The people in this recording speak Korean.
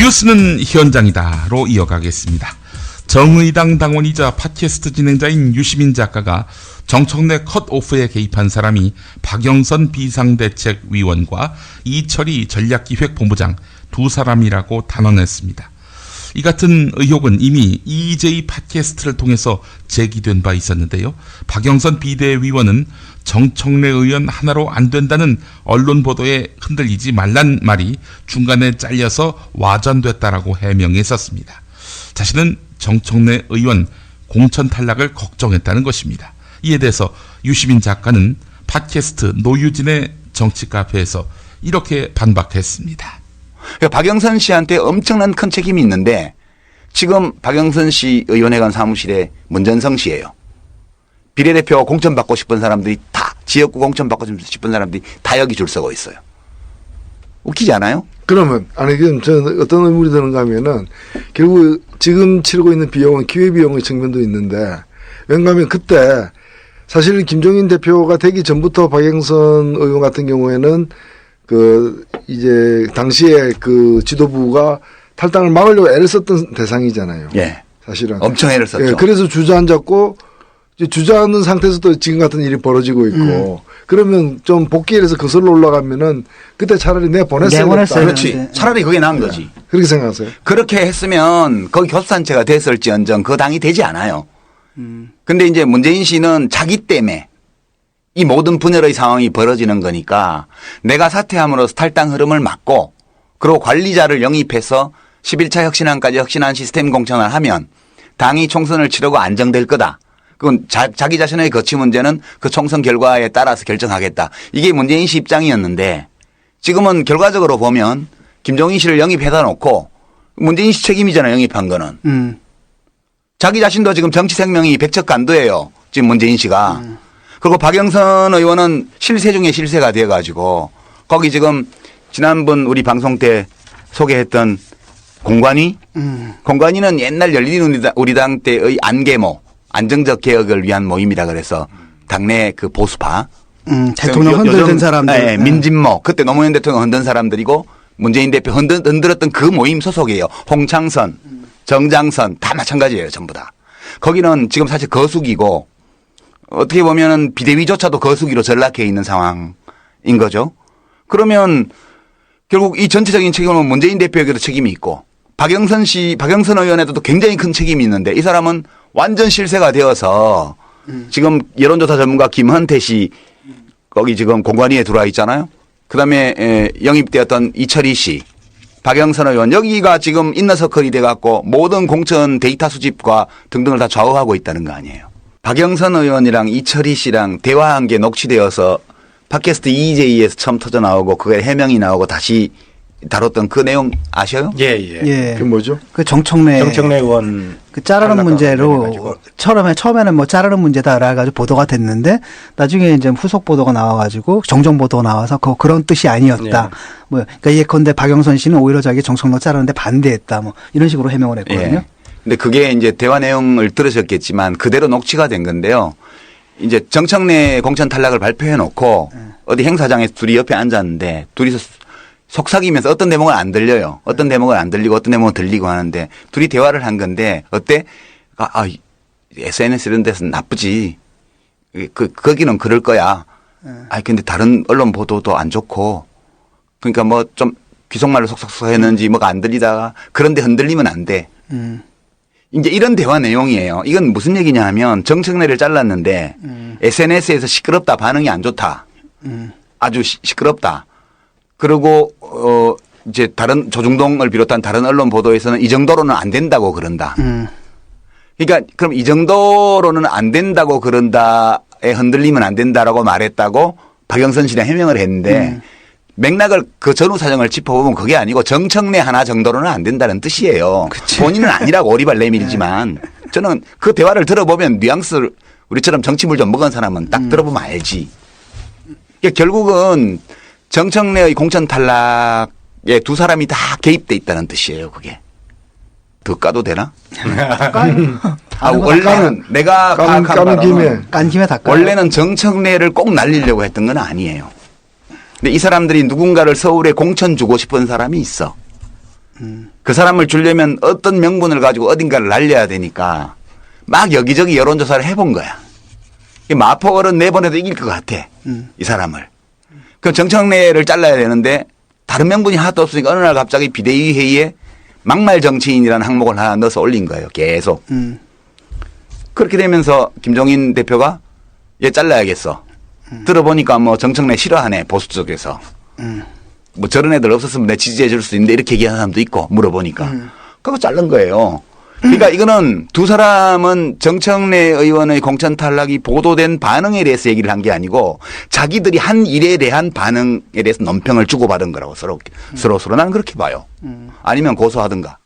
뉴스는 현장이다로 이어가겠습니다. 정의당 당원이자 팟캐스트 진행자인 유시민 작가가 정청래 컷오프에 개입한 사람이 박영선 비상대책위원과 이철희 전략기획본부장 두 사람이라고 단언했습니다. 이 같은 의혹은 이미 EJ 팟캐스트를 통해서 제기된 바 있었는데요. 박영선 비대위원은 정청래 의원 하나로 안 된다는 언론 보도에 흔들리지 말란 말이 중간에 잘려서 와전됐다라고 해명했었습니다. 자신은 정청래 의원 공천 탈락을 걱정했다는 것입니다. 이에 대해서 유시민 작가는 팟캐스트 노유진의 정치 카페에서 이렇게 반박했습니다. 그러니까 박영선 씨한테 엄청난 큰 책임이 있는데 지금 박영선 씨 의원회관 사무실에 문전성 씨예요. 비례대표 공천 받고 싶은 사람들이 다 지역구 공천 받고 싶은 사람들이 다 여기 줄 서고 있어요. 웃기지 않아요? 그러면 아니 지금 저는 어떤 의문이 드는가 하면은 결국 지금 치르고 있는 비용은 기회 비용의 측면도 있는데 왜냐하면 그때 사실 김종인 대표가 되기 전부터 박영선 의원 같은 경우에는 그 이제 당시에 그 지도부가 탈당을 막으려고 애를 썼던 대상이잖아요. 예. 사실은 엄청 애를 썼죠. 예, 그래서 주저앉았고 주저앉는 상태에서도 지금 같은 일이 벌어지고 있고 그러면 좀 복귀를 해서 거슬러 올라가면은 그때 차라리 내가 보냈어야 됐다. 그렇지. 차라리 그게 나은 거지. 그렇게 생각하세요? 그렇게 했으면 거기 교섭단체가 됐을지언정 그 당이 되지 않아요. 음. 근데 이제 문재인 씨는 자기 때문에 이 모든 분열의 상황이 벌어지는 거니까 내가 사퇴함으로써 탈당 흐름을 막고 그리고 관리자를 영입해서 11차 혁신안까지 혁신안 시스템 공천을 하면 당이 총선을 치르고 안정될 거다. 그건 자, 기 자신의 거취 문제는 그 총선 결과에 따라서 결정하겠다. 이게 문재인 씨 입장이었는데 지금은 결과적으로 보면 김종인 씨를 영입해다 놓고 문재인 씨 책임이잖아요. 영입한 거는. 음. 자기 자신도 지금 정치 생명이 백척 간도예요. 지금 문재인 씨가. 그리고 박영선 의원은 실세 중에 실세가 돼 가지고 거기 지금 지난번 우리 방송 때 소개했던 공관위 음. 공관위는 옛날 열린 우리당- 우리당 때의 안개모 안정적 개혁을 위한 모임이다 그래서 당내 그 보수파 음. 대통령 요- 흔들던 사람들. 예, 민진모 그때 노무현 대통령 흔든 사람들이고 문재인 대표 흔들, 흔들었던 그 모임 소속이에요. 홍창선, 정장선 다 마찬가지예요. 전부 다. 거기는 지금 사실 거숙이고 어떻게 보면은 비대위조차도 거수기로 전락해 있는 상황인 거죠. 그러면 결국 이 전체적인 책임은 문재인 대표에게도 책임이 있고 박영선 씨, 박영선 의원에도 굉장히 큰 책임이 있는데 이 사람은 완전 실세가 되어서 지금 여론조사 전문가 김헌태 씨 거기 지금 공관위에 들어와 있잖아요. 그 다음에 영입되었던 이철희 씨, 박영선 의원 여기가 지금 인너서클이 돼갖고 모든 공천 데이터 수집과 등등을 다 좌우하고 있다는 거 아니에요. 박영선 의원이랑 이철희 씨랑 대화한 게 녹취되어서 팟캐스트 EJ에서 처음 터져 나오고 그게 해명이 나오고 다시 다뤘던 그 내용 아셔요? 예, 예. 예. 그게 뭐죠? 그 정청래 정청래 의원 그 자르는 문제로. 처음에 처음에는 뭐 자르는 문제다라 가지고 보도가 됐는데 나중에 이제 후속 보도가 나와가지고 정정 보도가 나와서 그 그런 뜻이 아니었다. 네. 뭐 그러니까 예컨대 박영선 씨는 오히려 자기 정청래 자르는데 반대했다. 뭐 이런 식으로 해명을 했거든요. 예. 근데 그게 이제 대화 내용을 들으셨겠지만 그대로 녹취가 된 건데요. 이제 정청래 공천 탈락을 발표해 놓고 어디 행사장에서 둘이 옆에 앉았는데 둘이서 속삭이면서 어떤 대목은 안 들려요. 어떤 대목은 안 들리고 어떤 대목은 들리고 하는데 둘이 대화를 한 건데 어때? 아, 아 SNS 이런 데서 나쁘지. 그, 거기는 그럴 거야. 아 근데 다른 언론 보도도 안 좋고 그러니까 뭐 좀 귀속말로 속속속 했는지 뭐가 안 들리다가 그런데 흔들리면 안 돼. 음. 이제 이런 대화 내용이에요. 이건 무슨 얘기냐 하면 정청래를 잘랐는데 SNS에서 시끄럽다 반응이 안 좋다. 음. 아주 시, 시끄럽다. 그리고 어 이제 다른 조중동을 비롯한 다른 언론 보도에서는 이 정도로는 안 된다고 그런다. 음. 그러니까 그럼 이 정도로는 안 된다고 그런다에 흔들리면 안 된다라고 말했다고 박영선 씨랑 해명을 했는데 맥락을 그 전후 사정을 짚어보면 그게 아니고 정청래 하나 정도로는 안 된다는 뜻이에요. 본인은 아니라고 오리발 내밀지만 저는 그 대화를 들어보면 뉘앙스를 우리처럼 정치물 좀 먹은 사람은 딱 들어보면 알지. 그러니까 결국은 정청래의 공천 탈락에 두 사람이 다 개입돼 있다는 뜻이에요. 그게. 더 까도 되나? 아, 원래는 내가 바로는 김에 깐 김에 닦아. 원래는 정청래를 꼭 날리려고 했던 건 아니에요. 근데 이 사람들이 누군가를 서울에 공천 주고 싶은 사람이 있어. 그 사람을 주려면 어떤 명분을 가지고 어딘가를 날려야 되니까 막 여기저기 여론조사를 해본 거야. 이 마포 어른 내보내도 이길 것 같아. 이 사람을. 그럼 정청래를 잘라야 되는데 다른 명분이 하나도 없으니까 어느 날 갑자기 비대위 회의에 막말 정치인이라는 항목을 하나 넣어서 올린 거예요. 계속. 음. 그렇게 되면서 김종인 대표가 얘 잘라야겠어. 들어보니까 뭐 정청래 싫어하네 보수 쪽에서. 뭐 저런 애들 없었으면 내 지지해 줄 수 있는데 이렇게 얘기하는 사람도 있고 물어보니까 그거 자른 거예요. 그러니까 이거는 두 사람은 정청래 의원의 공천 탈락이 보도된 반응에 대해서 얘기를 한 게 아니고 자기들이 한 일에 대한 반응에 대해서 논평을 주고받은 거라고 서로 서로 서로 나는 그렇게 봐요. 아니면 고소하든가.